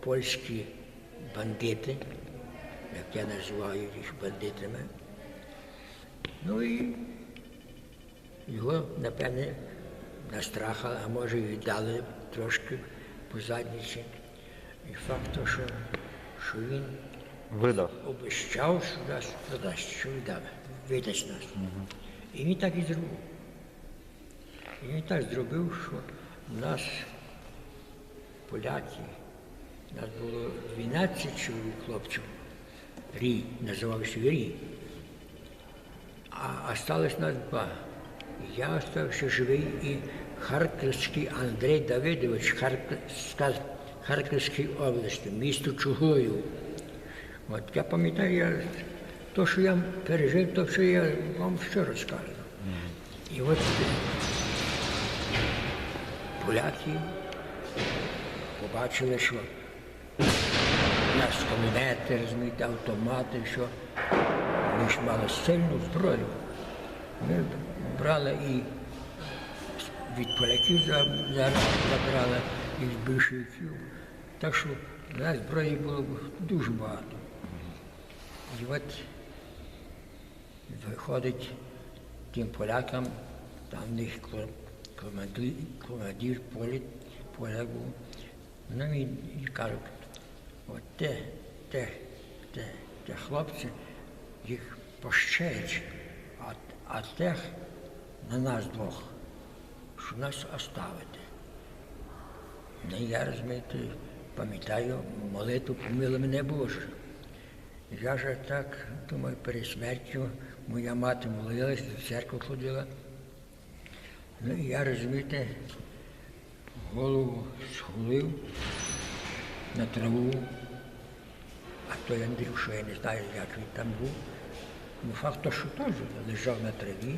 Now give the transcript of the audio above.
польські бандити, як я називаю їх бандитами. Ну і його, напевне, настрахали, а може і дали трошки по задниці. І факт, то, що, що він Видав. обіщав, що нас продасть, що віддав, видасть нас. І він так і зробив. І він так зробив, що нас, поляки, нас було 12 чоловік хлопців. Рій, називався Рій. А осталось нас два. Я остався живий і Харківський Андрій Давидович, Харківської області, місто Чугуїв. От я пам'ятаю, я, то, що я пережив, то що я вам що розкажу. І от поляки побачили, що нас розумієте, автомати, що ми ж мали сильну зброю. Ми брали і від поляків за- за- забрали, і від більшовиків. Так що нас зброї було дуже багато. І от виходить тим полякам, там в них командир, командир поляк був. Ну він і кажуть, от те, те, те, те хлопці, їх пощають, а, а тих на нас двох, що нас оставити. Ну, я розумієте, пам'ятаю молитву помили мене Боже. Я ж так думаю, перед смертю моя мати молилась, в церкву ходила. Ну і я, розумієте, голову схулив на траву, той Андрюша, я не знаю, як він там був. Ну, факт що теж лежав на траві.